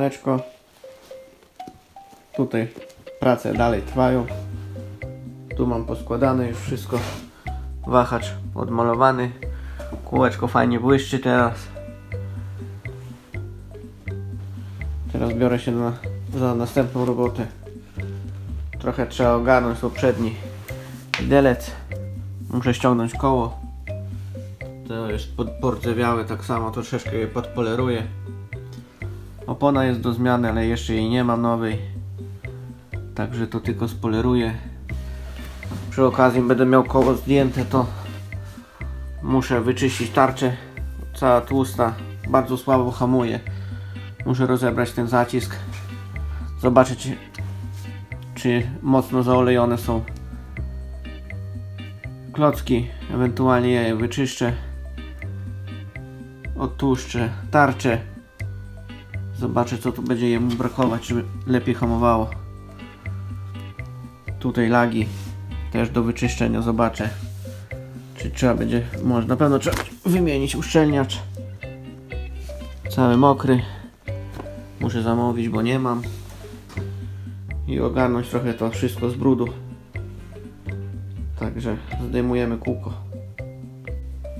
Siemaneczko. Tutaj prace dalej trwają. Tu mam poskładane już wszystko. Wahacz odmalowany. Kółeczko fajnie błyszczy teraz. Teraz biorę się na, za następną robotę. Trochę trzeba ogarnąć poprzedni widelec. Muszę ściągnąć koło. To jest pod- pordzewiałe, tak samo troszeczkę je podpoleruję. Opona jest do zmiany, ale jeszcze jej nie mam nowej. Także to tylko spoleruję. Przy okazji będę miał koło zdjęte, to muszę wyczyścić tarczę. Cała tłusta, bardzo słabo hamuje. Muszę rozebrać ten zacisk. Zobaczyć, czy mocno zaolejone są klocki. Ewentualnie je wyczyszczę. Odtłuszczę tarczę. Zobaczę co tu będzie jemu brakować, żeby lepiej hamowało. Tutaj lagi też do wyczyszczenia zobaczę. Czy trzeba będzie, może na pewno trzeba wymienić uszczelniacz. Cały mokry. Muszę zamówić, bo nie mam. I ogarnąć trochę to wszystko z brudu. Także zdejmujemy kółko.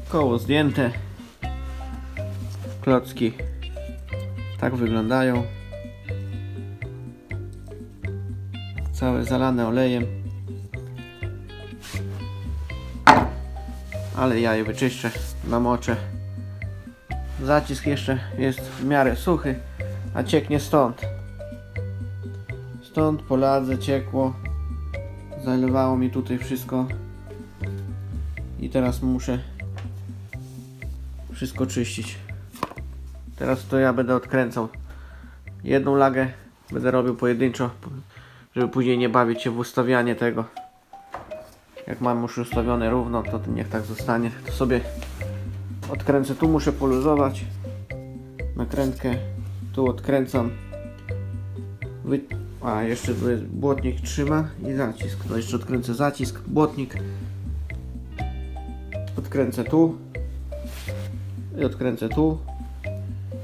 Koło zdjęte. Klocki tak wyglądają. Całe zalane olejem. Ale ja je wyczyszczę, namoczę. Zacisk jeszcze jest w miarę suchy, a cieknie stąd. Stąd po ladze ciekło. Zalewało mi tutaj wszystko. I teraz muszę wszystko czyścić. Teraz to ja będę odkręcał jedną lagę, będę robił pojedynczo, żeby później nie bawić się w ustawianie tego. Jak mam już ustawione równo, to niech tak zostanie. To sobie odkręcę. Tu muszę poluzować nakrętkę. Tu odkręcam. Wy... A, jeszcze tu jest błotnik trzyma i zacisk. No jeszcze odkręcę zacisk, błotnik. Odkręcę tu. I odkręcę tu.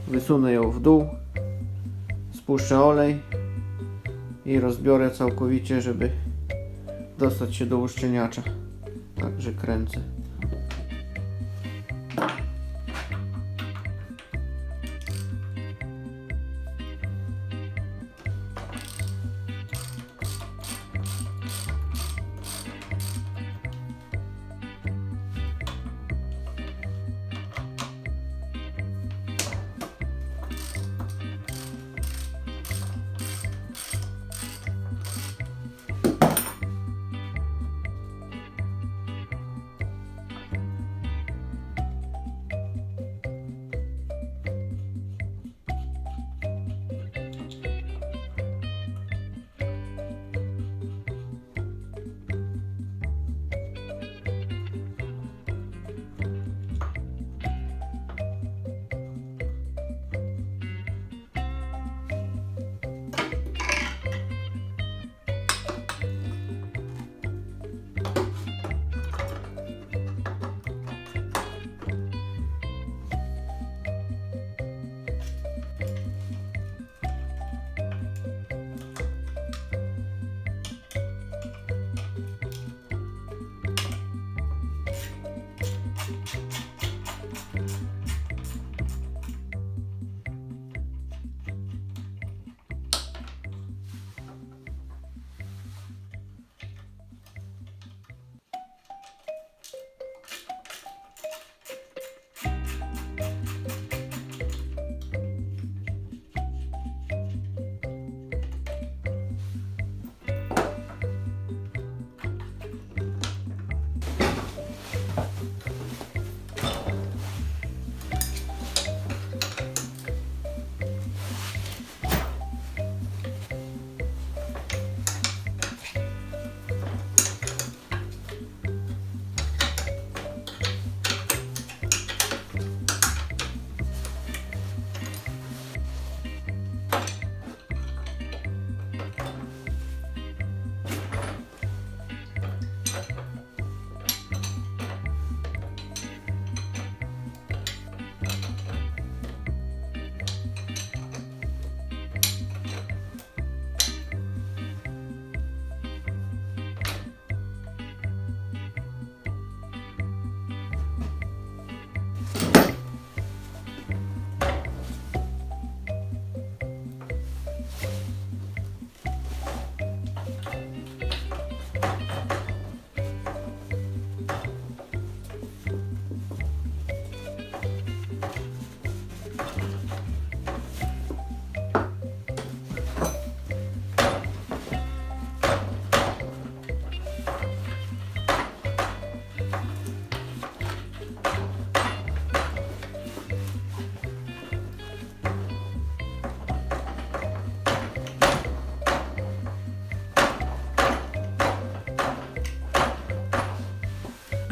Wysunę ją w dół. Spuszczę olej. I rozbiorę całkowicie, żeby dostać się do uszczelniacza. Także kręcę.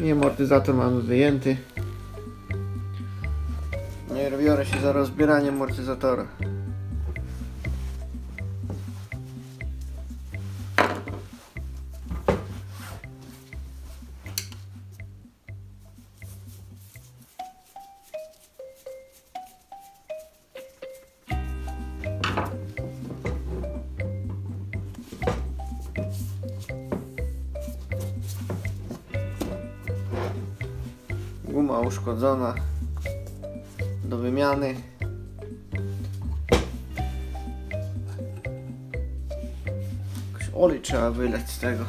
I amortyzator mamy wyjęty. No i biorę się za rozbieranie amortyzatora. Uszkodzona do wymiany. Jakoś olej trzeba wyleć z tego.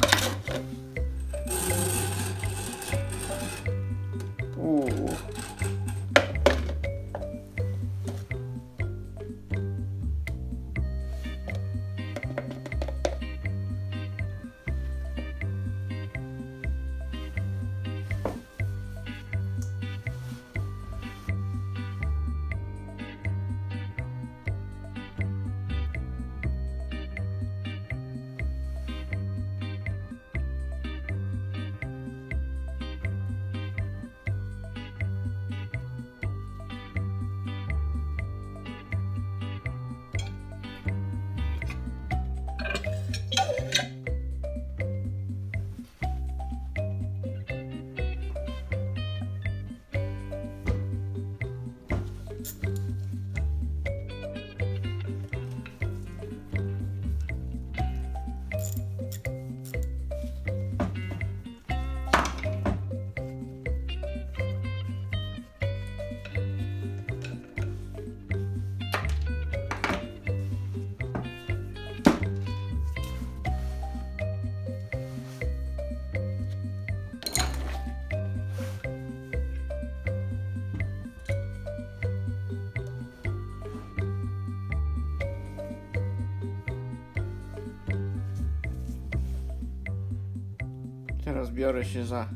Teraz biorę się za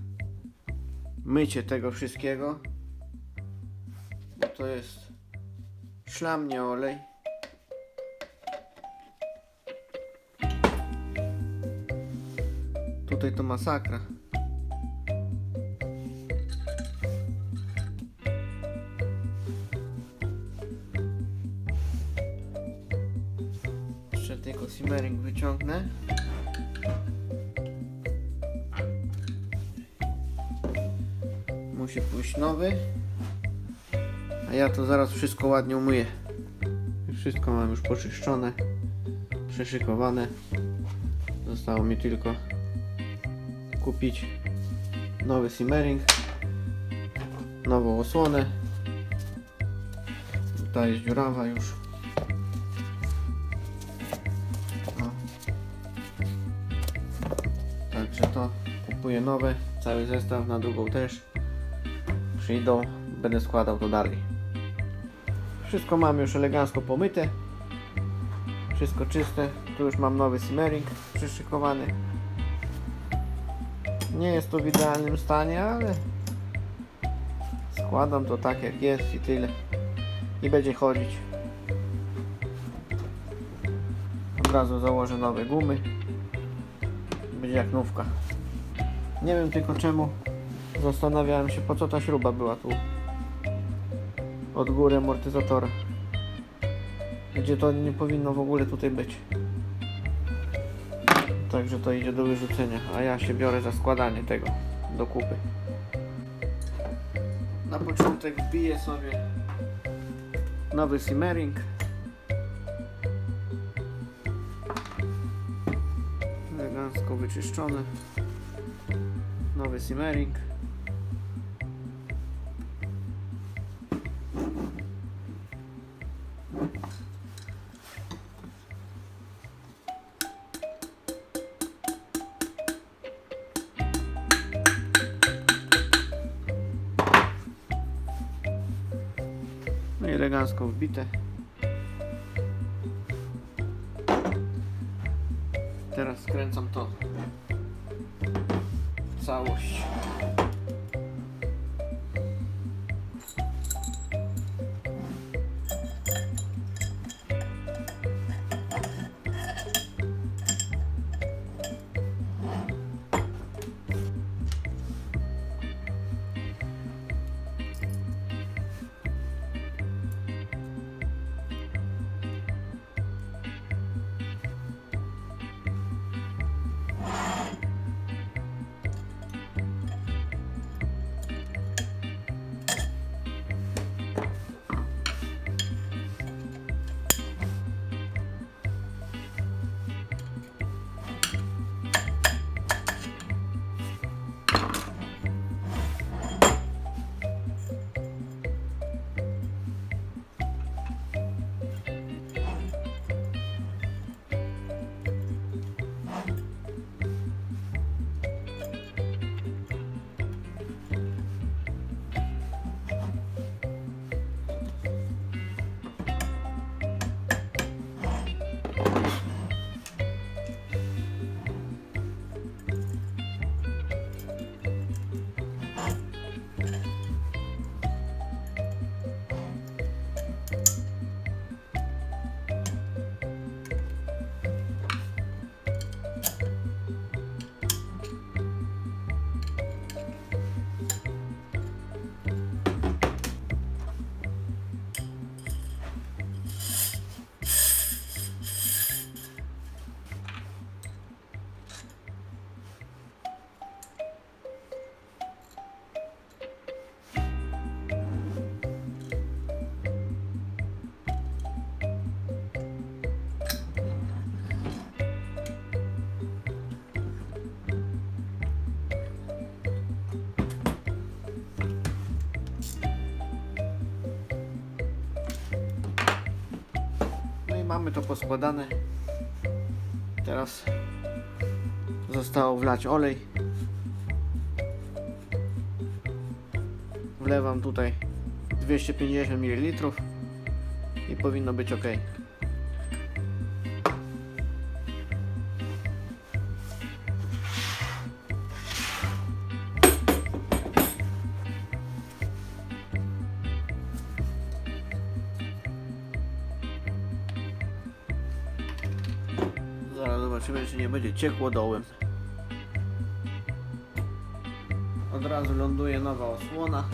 mycie tego wszystkiego. Bo to jest szlam, nie olej. Tutaj to masakra. Jeszcze tylko simmering wyciągnę. Musi pójść nowy. A ja to zaraz wszystko ładnie umyję. Wszystko mam już poczyszczone, przeszykowane. Zostało mi tylko kupić nowy simmering, nową osłonę. Ta jest dziurawa już. Także to kupuję nowe, cały zestaw, na drugą też. Przyjdą, będę składał to dalej. Wszystko mam już elegancko pomyte. Wszystko czyste. Tu już mam nowy simmering przyszykowany. Nie jest to w idealnym stanie, ale składam to tak jak jest i tyle. I będzie chodzić. Od razu założę nowe gumy. Będzie jak nówka. Nie wiem tylko czemu zastanawiałem się po co ta śruba była tu od góry amortyzatora. Gdzie to nie powinno w ogóle tutaj być. Także to idzie do wyrzucenia, a ja się biorę za składanie tego do kupy. Na początek wbiję sobie nowy simmering. Elegancko wyczyszczony. Nowy simmering. Elegancko wbite. Teraz skręcam to w całość. Mamy to poskładane. Teraz zostało wlać olej. Wlewam tutaj 250 ml i powinno być ok. Będzie ciekło dołem. Od razu ląduje nowa osłona.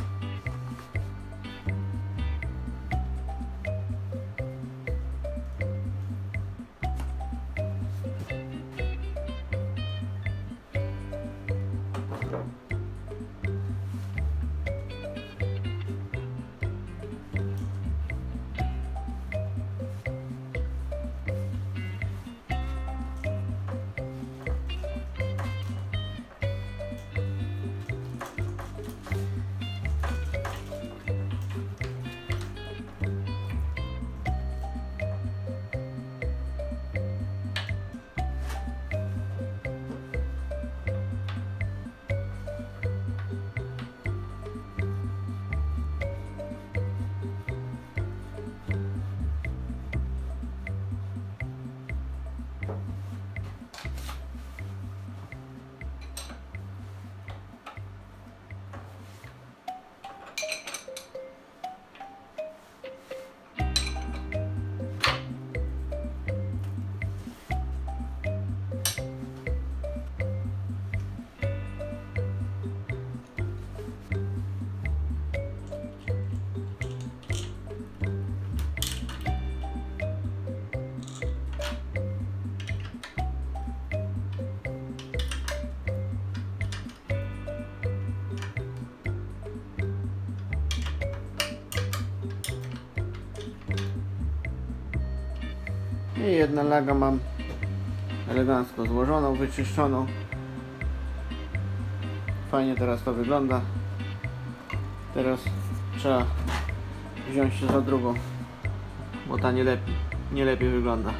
I jedna laga mam elegancko złożoną, wyczyszczoną. Fajnie teraz to wygląda. Teraz trzeba wziąć się za drugą, bo ta nie lepiej, nie lepiej wygląda.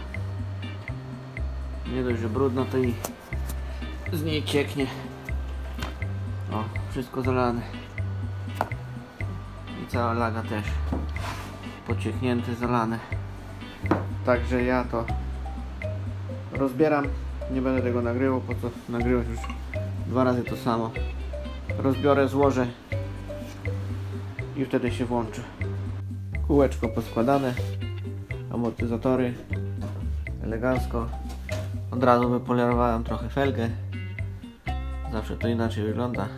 Nie dość, że brudno, to i z niej cieknie. O, wszystko zalane. I cała laga też pocieknięte, zalane. Także ja to rozbieram. Nie będę tego nagrywał, po co nagrywać już dwa razy to samo. Rozbiorę, złożę i wtedy się włączy. Kółeczko poskładane, amortyzatory elegancko. Od razu wypolerowałem trochę felgę. Zawsze to inaczej wygląda.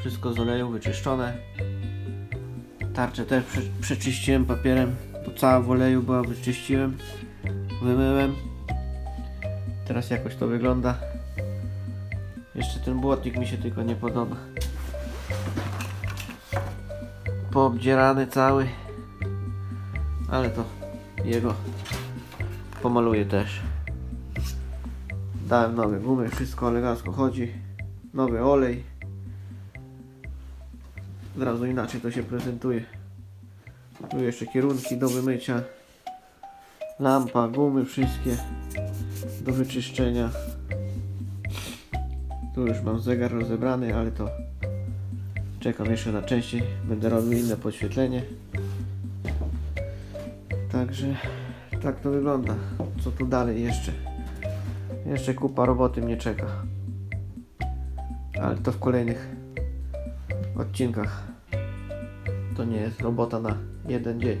Wszystko z oleju wyczyszczone. Tarczę też prze przeczyściłem papierem, bo cała w oleju była, wyczyściłem, wymyłem. Teraz jakoś to wygląda. Jeszcze ten błotnik mi się tylko nie podoba. Poobdzierany cały. Ale to jego pomaluję też. Dałem nowe gumy, wszystko elegancko chodzi. Nowy olej. Od razu inaczej to się prezentuje. Tu jeszcze kierunki do wymycia. Lampa, gumy wszystkie do wyczyszczenia. Tu już mam zegar rozebrany, ale to czekam jeszcze na części. Będę robił inne podświetlenie. Także tak to wygląda. Co tu dalej jeszcze? Jeszcze kupa roboty mnie czeka. Ale to w kolejnych odcinkach. To nie jest robota na jeden dzień.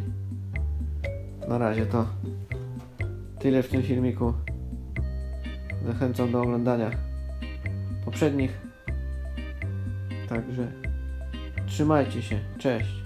Na razie to tyle w tym filmiku. Zachęcam do oglądania poprzednich. Także trzymajcie się. Cześć.